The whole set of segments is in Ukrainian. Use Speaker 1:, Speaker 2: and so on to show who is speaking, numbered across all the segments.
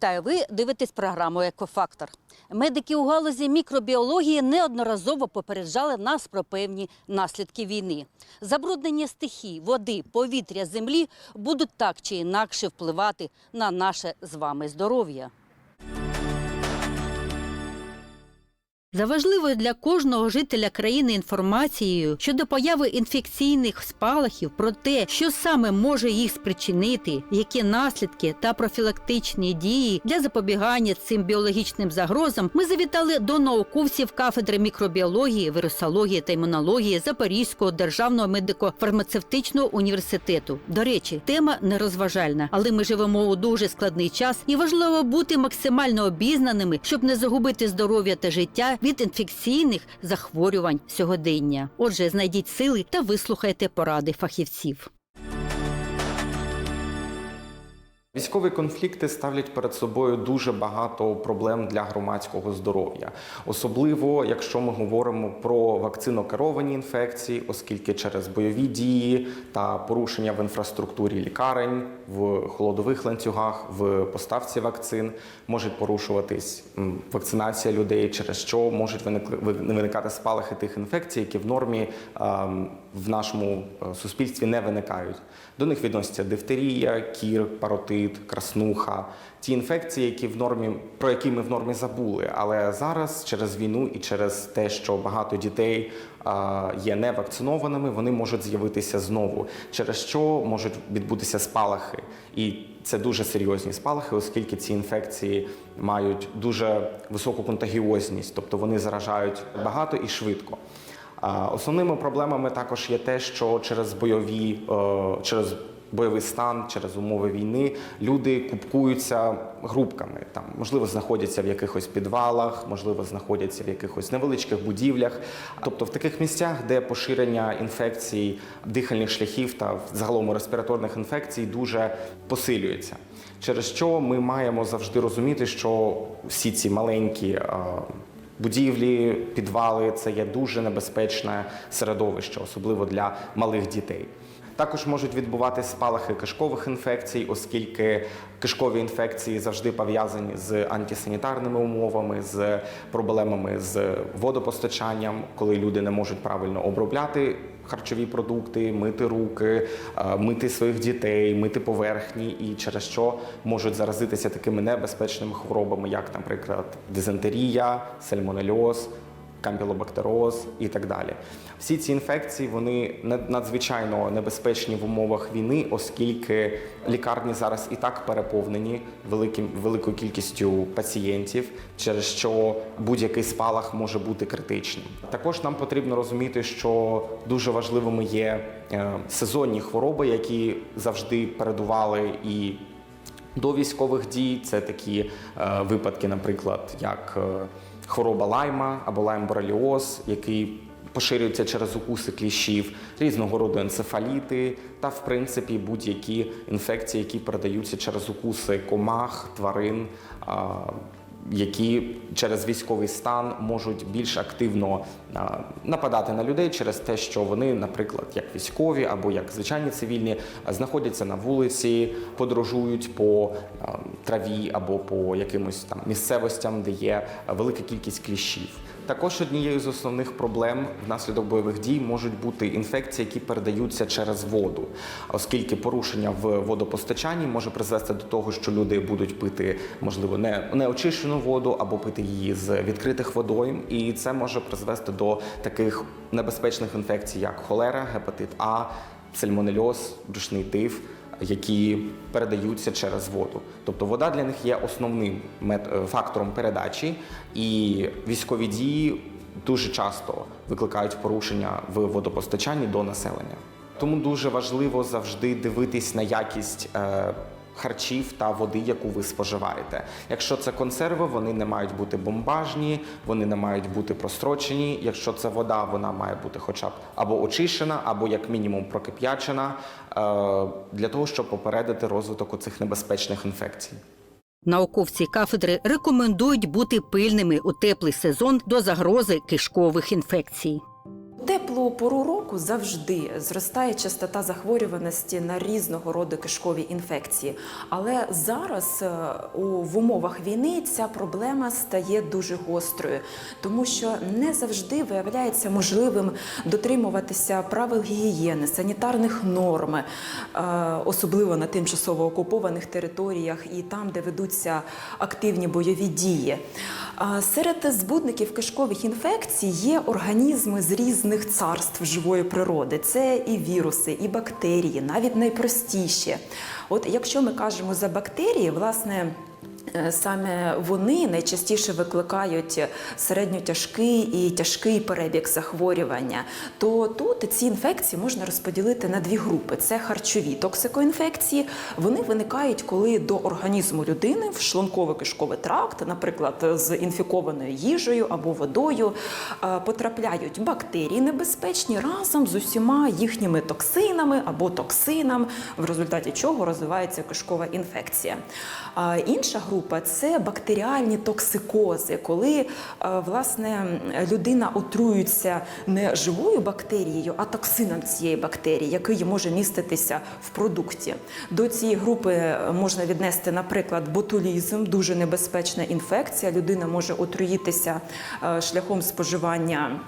Speaker 1: Вітаю, ви дивитесь програму Екофактор. Медики у галузі мікробіології неодноразово попереджали нас про певні наслідки війни. Забруднення стихій, води, повітря, землі будуть так чи інакше впливати на наше з вами здоров'я. За важливою для кожного жителя країни інформацією щодо появи інфекційних спалахів про те, що саме може їх спричинити, які наслідки та профілактичні дії для запобігання цим біологічним загрозам, ми завітали до науковців кафедри мікробіології, вірусології та імунології Запорізького державного медико-фармацевтичного університету. До речі, тема нерозважальна, але ми живемо у дуже складний час, і важливо бути максимально обізнаними, щоб не загубити здоров'я та життя від інфекційних захворювань сьогодення. Отже, знайдіть сили та вислухайте поради фахівців.
Speaker 2: Військові конфлікти ставлять перед собою дуже багато проблем для громадського здоров'я, особливо якщо ми говоримо про вакцинокеровані інфекції, оскільки через бойові дії та порушення в інфраструктурі лікарень, в холодових ланцюгах, в поставці вакцин можуть порушуватись вакцинація людей, через що можуть виникати спалахи тих інфекцій, які в нормі в нашому е, суспільстві не виникають. До них відносяться дифтерія, кір, паротит, краснуха, ті інфекції, які в нормі, про які ми в нормі забули. Але зараз через війну і через те, що багато дітей є невакцинованими, вони можуть з'явитися знову, через що можуть відбутися спалахи. І це дуже серйозні спалахи, оскільки ці інфекції мають дуже високу контагіозність, тобто вони заражають багато і швидко. Основними проблемами також є те, що через бойові, е, через бойовий стан, через умови війни люди купкуються групками. Там можливо знаходяться в якихось підвалах, можливо, знаходяться в якихось невеличких будівлях. Тобто в таких місцях, де поширення інфекцій дихальних шляхів та загалом респіраторних інфекцій дуже посилюється. Через що ми маємо завжди розуміти, що всі ці маленькі. е, Будівлі, підвали це є дуже небезпечне середовище, особливо для малих дітей. Також можуть відбуватися спалахи кишкових інфекцій, оскільки кишкові інфекції завжди пов'язані з антисанітарними умовами, з проблемами з водопостачанням, коли люди не можуть правильно обробляти харчові продукти, мити руки, е, мити своїх дітей, мити поверхні, і через що можуть заразитися такими небезпечними хворобами, як, наприклад, дизентерія, сальмонельоз, кампілобактероз і так далі. Всі ці інфекції вони надзвичайно небезпечні в умовах війни, оскільки лікарні зараз і так переповнені великим великою кількістю пацієнтів, через що будь-який спалах може бути критичним. Також нам потрібно розуміти, що дуже важливими є е, сезонні хвороби, які завжди передували і до військових дій. Це такі е, випадки, наприклад, як е, хвороба лайма або лайм-бореліоз, який поширюється через укуси кліщів, різного роду енцефаліти та, в принципі, будь-які інфекції, які передаються через укуси комах, тварин. Які через військовий стан можуть більш активно нападати на людей через те, що вони, наприклад, як військові або як звичайні цивільні, знаходяться на вулиці, подорожують по траві або по якимось там місцевостям, де є велика кількість кліщів. Також однією з основних проблем внаслідок бойових дій можуть бути інфекції, які передаються через воду, оскільки порушення в водопостачанні може призвести до того, що люди будуть пити, можливо, не неочищену воду або пити її з відкритих водойм, і це може призвести до таких небезпечних інфекцій, як холера, гепатит А, сальмонельоз, брюшний тиф які передаються через воду. Тобто вода для них є основним е, фактором передачі, і військові дії дуже часто викликають порушення в водопостачанні до населення. Тому дуже важливо завжди дивитись на якість. Харчів та води, яку ви споживаєте. Якщо це консерви, вони не мають бути бомбажні, вони не мають бути прострочені. Якщо це вода, вона має бути хоча б або очищена, або як мінімум прокип'ячена, е, для того, щоб попередити розвиток оцих небезпечних інфекцій.
Speaker 1: Науковці кафедри рекомендують бути пильними у теплий сезон до загрози кишкових інфекцій.
Speaker 3: Теплу пору року завжди зростає частота захворюваності на різного роду кишкові інфекції. Але зараз е, в умовах війни ця проблема стає дуже гострою, тому що не завжди виявляється можливим дотримуватися правил гігієни, санітарних норм, е, особливо на тимчасово окупованих територіях і там, де ведуться активні бойові дії. Серед збудників кишкових інфекцій є організми з різних царств живої природи. Це і віруси, і бактерії, навіть найпростіші. От якщо ми кажемо за бактерії, власне. Е, Саме вони найчастіше викликають середньотяжкий і тяжкий перебіг захворювання. То тут ці інфекції можна розподілити на дві групи: це харчові токсикоінфекції. Вони виникають, коли до організму людини в шлунково-кишковий тракт, наприклад, з інфікованою їжею або водою, е, потрапляють бактерії небезпечні разом з усіма їхніми токсинами або токсином, в результаті чого розвивається кишкова інфекція. Інша група це бактеріальні токсикози, коли е, власне людина отруюється не живою бактерією, а токсином цієї бактерії, який може міститися в продукті. До цієї групи можна віднести, наприклад, ботулізм, дуже небезпечна інфекція. Людина може отруїтися е, шляхом споживання.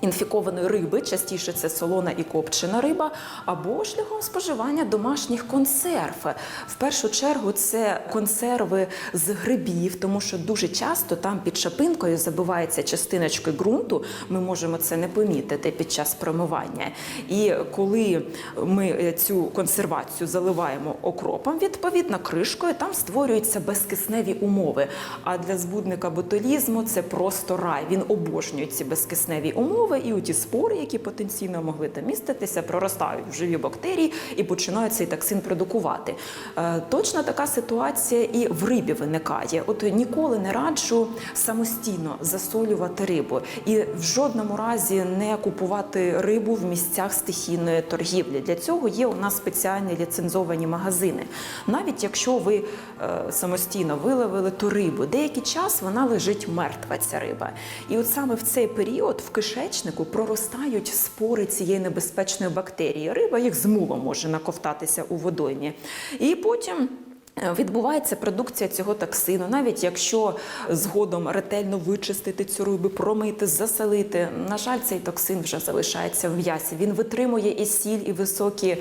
Speaker 3: Інфікованої риби, частіше це солона і копчена риба, або шляхом споживання домашніх консерв. В першу чергу це консерви з грибів, тому що дуже часто там під шапинкою забивається частиночки ґрунту. Ми можемо це не помітити під час промивання. І коли ми цю консервацію заливаємо окропом, відповідно кришкою, там створюються безкисневі умови. А для збудника ботулізму це просто рай. Він обожнює ці безкисневі умови, і у ті спори, які потенційно могли там міститися, проростають в живі бактерії і починають цей токсин продукувати. Е, Точно така ситуація і в рибі виникає. От ніколи не раджу самостійно засолювати рибу і в жодному разі не купувати рибу в місцях стихійної торгівлі. Для цього є у нас спеціальні ліцензовані магазини. Навіть якщо ви е, самостійно виловили ту рибу, деякий час вона лежить мертва, ця риба. І от саме в цей період в кишечнику проростають спори цієї небезпечної бактерії. Риба їх з може наковтатися у водоймі. І потім. Е, Відбувається продукція цього токсину, навіть якщо згодом ретельно вичистити цю рибу, промити, засолити. На жаль, цей токсин вже залишається в м'ясі. Він витримує і сіль, і високі,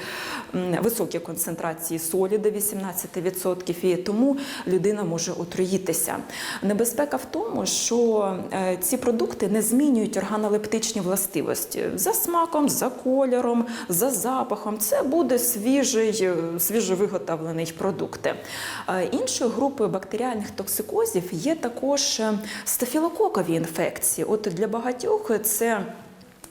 Speaker 3: високі концентрації солі до 18%, і тому людина може отруїтися. Небезпека в тому, що е, ці продукти не змінюють органолептичні властивості за смаком, за кольором, за запахом. Це буде свіжий, е, свіжовиготовлений продукт. Е, Іншою групою бактеріальних токсикозів є також е, стафілококові інфекції. От для багатьох це.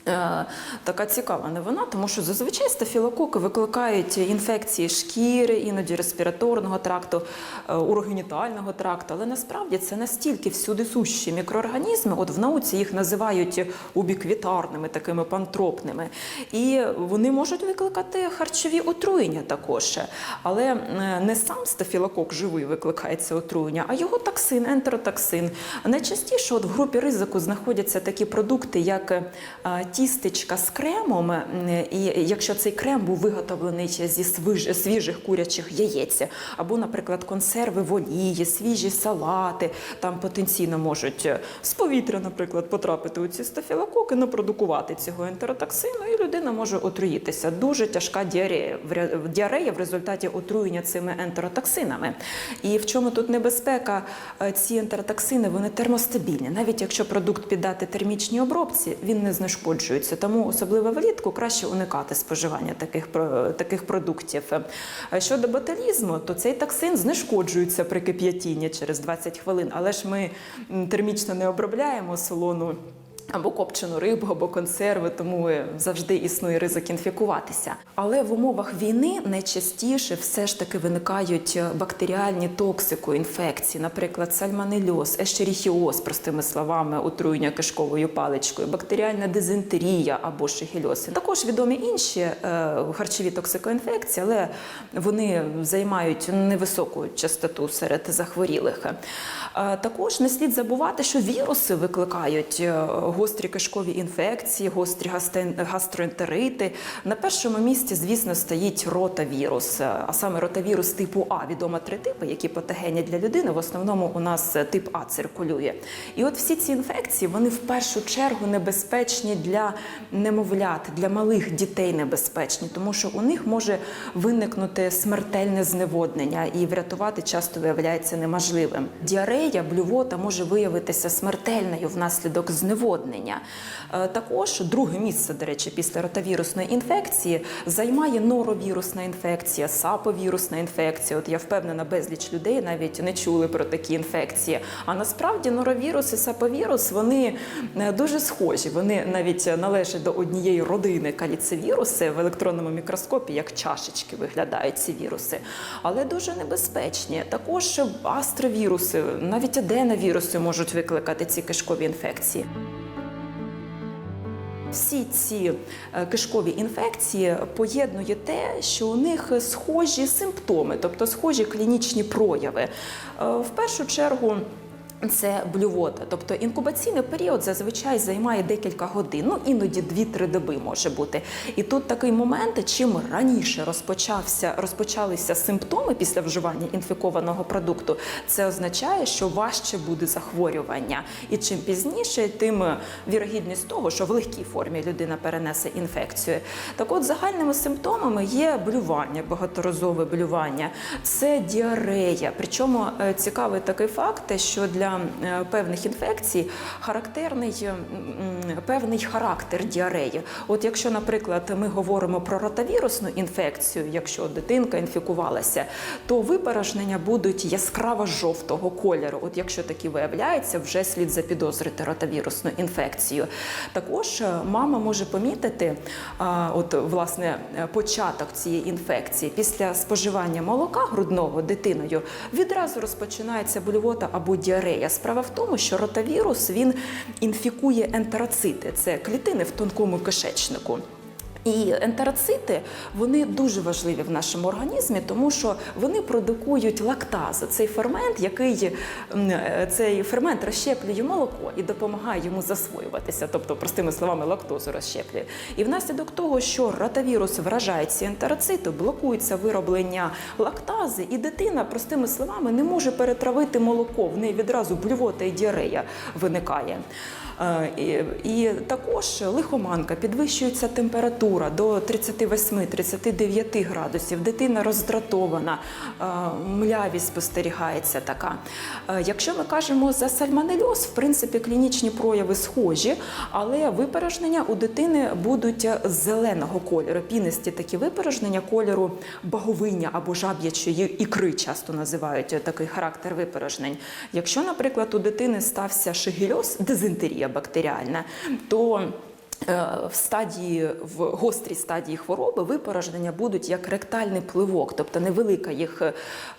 Speaker 3: Е, Така цікава новина, тому що зазвичай стафілококи викликають інфекції шкіри, іноді респіраторного тракту, е, урогенітального тракту, але насправді це настільки всюди сущі мікроорганізми. От в науці їх називають убіквітарними, такими пантропними, і вони можуть викликати харчові отруєння також. Але не сам стафілокок живий викликає це отруєння, а його токсин, ентеротоксин. Найчастіше от в групі ризику знаходяться такі продукти, як е, тістечка з кремом, і якщо цей крем був виготовлений зі свіжих курячих яєць, або, наприклад, консерви в олії, свіжі салати, там потенційно можуть е, з повітря, наприклад, потрапити у ці стафілококи, напродукувати цього ентеротоксину, і людина може отруїтися. Дуже тяжка діарея діарея в результаті отруєння цими ентеротоксинами. І в чому тут небезпека? Е, Ці ентеротоксини вони термостабільні. Навіть якщо продукт піддати термічній обробці, він не знешкоджується. Тому особливо влітку краще уникати споживання таких таких продуктів. Е, Щодо ботулізму, то цей токсин знешкоджується при кип'ятінні через 20 хвилин, але ж ми термічно не обробляємо солону. Або копчену рибу, або консерви, тому е, завжди існує ризик інфікуватися. Але в умовах війни найчастіше все ж таки виникають е, бактеріальні токсикоінфекції, наприклад, сальмонельоз, ещеріхіоз, простими словами, отруєння кишковою паличкою, бактеріальна дизентерія або шигельоз. Також відомі інші е, харчові токсикоінфекції, але вони займають невисоку частоту серед захворілих. Також не слід забувати, що віруси викликають гострі кишкові інфекції, гострі гастроентерити. На першому місці, звісно, стоїть ротавірус, а саме ротавірус типу А. Відомо три типи, які патогенні для людини. В основному у нас тип А циркулює. І от всі ці інфекції вони в першу чергу небезпечні для немовлят, для малих дітей небезпечні, тому що у них може виникнути смертельне зневоднення і врятувати часто виявляється неможливим. Діарея, блювота може виявитися смертельною внаслідок зневоднення. Е, Також друге місце, до речі, після ротавірусної інфекції займає норовірусна інфекція, саповірусна інфекція. От я впевнена, безліч людей навіть не чули про такі інфекції. А насправді норовірус і саповірус вони е, дуже схожі. Вони навіть належать до однієї родини каліцевіруси в електронному мікроскопі, як чашечки виглядають ці віруси, але дуже небезпечні. Також астровіруси, навіть аденовіруси можуть викликати ці кишкові інфекції. Всі ці е, кишкові інфекції поєднує те, що у них схожі симптоми, тобто схожі клінічні прояви. Е, В першу чергу. Це блювота, тобто інкубаційний період зазвичай займає декілька годин, ну іноді 2-3 доби може бути. І тут такий момент, чим раніше розпочався, розпочалися симптоми після вживання інфікованого продукту, це означає, що важче буде захворювання. І чим пізніше, тим вірогідність того, що в легкій формі людина перенесе інфекцію. Так от загальними симптомами є блювання, багаторазове блювання, це діарея. Причому е, цікавий такий факт, що для е, певних інфекцій характерний певний характер діареї. От якщо, наприклад, ми говоримо про ротавірусну інфекцію, якщо дитинка інфікувалася, то випорожнення будуть яскраво жовтого кольору. От якщо такі виявляється, вже слід запідозрити ротавірусну інфекцію. Також е, мама може помітити, от власне е, початок цієї інфекції після споживання молока грудного дитиною відразу розпочинається блювота або діарея. Справа в тому, що ротавірус він інфікує ентероцити, це клітини в тонкому кишечнику. І ентероцити вони дуже важливі в нашому організмі, тому що вони продукують лактазу. Цей фермент, який е, цей фермент розщеплює молоко і допомагає йому засвоюватися, тобто, простими словами, лактозу розщеплює. І внаслідок того, що ротавірус вражає ці ентероцити, блокується вироблення лактази, і дитина, простими словами, не може перетравити молоко. В неї відразу блювота і діарея виникає. Е, І, і також лихоманка, підвищується температура до 38-39 градусів. Дитина роздратована, е, млявість спостерігається така. Е, Якщо ми кажемо за сальмонельоз, в принципі, клінічні прояви схожі, але випорожнення у дитини будуть зеленого кольору. Пінисті такі випорожнення кольору баговиння або жаб'ячої ікри, часто називають такий характер випорожнень. Якщо, наприклад, у дитини стався шигельоз, дизентерія бактеріальна, то в стадії в гострій стадії хвороби випорожнення будуть як ректальний пливок, тобто невелика їх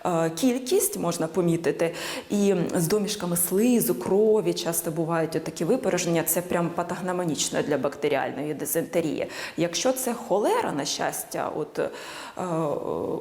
Speaker 3: е, кількість можна помітити. І з домішками слизу, крові часто бувають такі випорожнення. Це прям патогномонічно для бактеріальної дизентерії. Якщо це холера, на щастя, от е,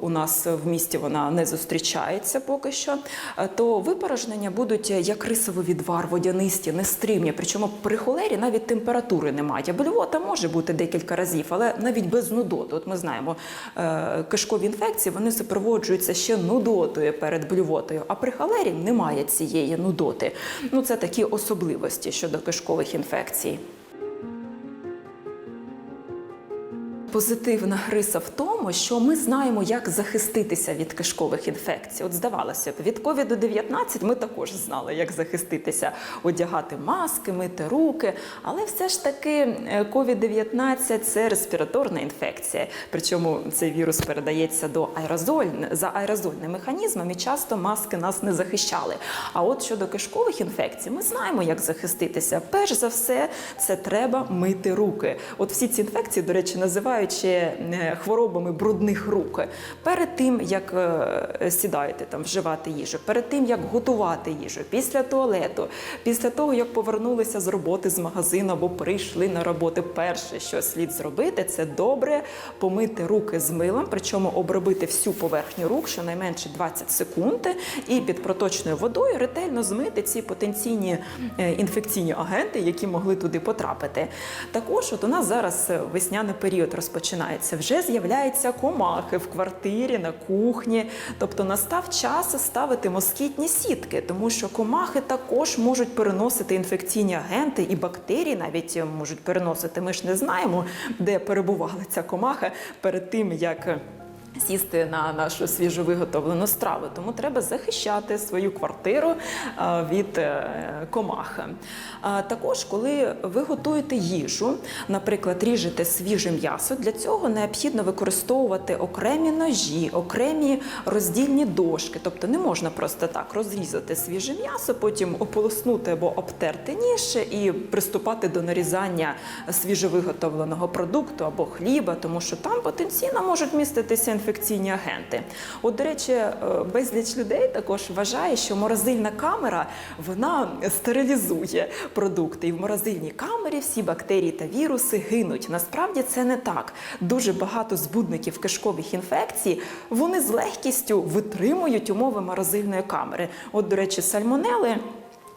Speaker 3: у нас в місті вона не зустрічається поки що, е, то випорожнення будуть як рисовий відвар, водянисті, нестримні. Причому при холері навіть температури немає. Блювота може бути декілька разів, але навіть без нудоти. От ми знаємо, е, кишкові інфекції вони супроводжуються ще нудотою перед блювотою, а при халері немає цієї нудоти. Ну це такі особливості щодо кишкових інфекцій. Позитивна риса в тому, що ми знаємо, як захиститися від кишкових інфекцій. От здавалося б, від ковіду 19 ми також знали, як захиститися, одягати маски, мити руки. Але все ж таки ковід 19 це респіраторна інфекція. Причому цей вірус передається до аерозоль за аерозольним механізмом, і часто маски нас не захищали. А от щодо кишкових інфекцій, ми знаємо, як захиститися. Перш за все, це треба мити руки. От всі ці інфекції, до речі, називають страждаючи е, хворобами брудних рук, перед тим як е, сідаєте там вживати їжу, перед тим як готувати їжу, після туалету, після того як повернулися з роботи з магазину або прийшли на роботу, перше, що слід зробити, це добре помити руки з милом, причому обробити всю поверхню рук щонайменше 20 секунд, і під проточною водою ретельно змити ці потенційні е, інфекційні агенти, які могли туди потрапити. Також от у нас зараз весняний період розпочинається. Вже з'являються комахи в квартирі, на кухні. Тобто настав час ставити москітні сітки, тому що комахи також можуть переносити інфекційні агенти і бактерії навіть е, можуть переносити. Ми ж не знаємо, де перебувала ця комаха перед тим, як. Сісти на нашу свіжовиготовлену страву, тому треба захищати свою квартиру е, від е, комах. А Також, коли ви готуєте їжу, наприклад, ріжете свіже м'ясо, для цього необхідно використовувати окремі ножі, окремі роздільні дошки. Тобто не можна просто так розрізати свіже м'ясо, потім ополоснути або обтерти ніж і приступати до нарізання свіжовиготовленого продукту або хліба, тому що там потенційно можуть міститися інфекційні агенти. От, до речі, е, безліч людей також вважає, що морозильна камера вона стерилізує продукти, і в морозильній камері всі бактерії та віруси гинуть. Насправді це не так. Дуже багато збудників кишкових інфекцій вони з легкістю витримують умови морозильної камери. От, до речі, сальмонели.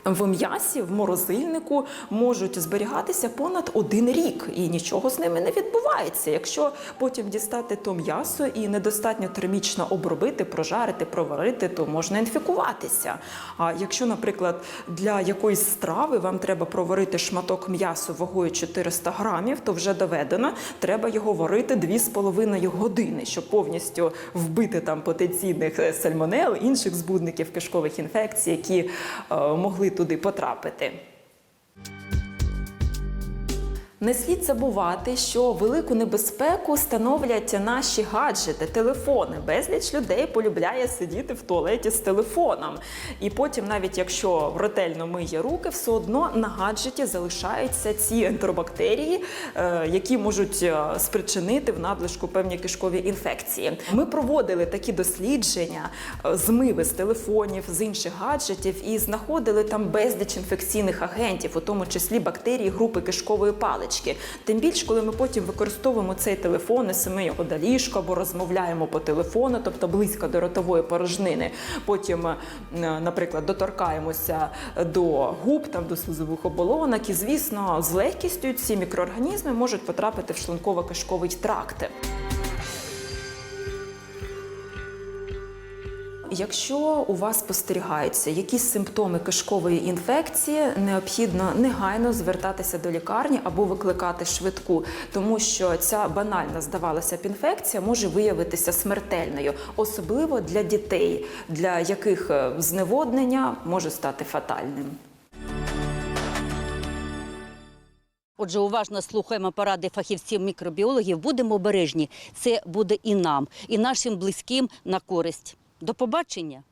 Speaker 3: В м'ясі в морозильнику можуть зберігатися понад один рік, і нічого з ними не відбувається. Якщо потім дістати то м'ясо і недостатньо термічно обробити, прожарити, проварити, то можна інфікуватися. А якщо, наприклад, для якоїсь страви вам треба проварити шматок м'яса вагою 400 грамів, то вже доведено, треба його варити 2,5 години, щоб повністю вбити там потенційних е, сальмонел, інших збудників кишкових інфекцій, які е, могли туди потрапити. Не слід забувати, що велику небезпеку становлять наші гаджети, телефони. Безліч людей полюбляє сидіти в туалеті з телефоном. І потім, навіть якщо ретельно миє руки, все одно на гаджеті залишаються ці ентеробактерії, е, які можуть е, спричинити в надлишку певні кишкові інфекції. Ми проводили такі дослідження, е, змиви з телефонів, з інших гаджетів, і знаходили там безліч інфекційних агентів, у тому числі бактерії групи кишкової палички. Тим більше, коли ми потім використовуємо цей телефон, несемо його до ліжка або розмовляємо по телефону, тобто близько до ротової порожнини. Потім, е, наприклад, доторкаємося до губ, там до слизових оболонок, і звісно, з легкістю ці мікроорганізми можуть потрапити в шлунково-кишковий тракт. Якщо у вас спостерігаються якісь симптоми кишкової інфекції, необхідно негайно звертатися до лікарні або викликати швидку, тому що ця банальна здавалося б інфекція може виявитися смертельною, особливо для дітей, для яких е, зневоднення може стати фатальним.
Speaker 1: Отже, уважно слухаємо поради фахівців мікробіологів. Будемо обережні. Це буде і нам, і нашим близьким на користь. До побачення.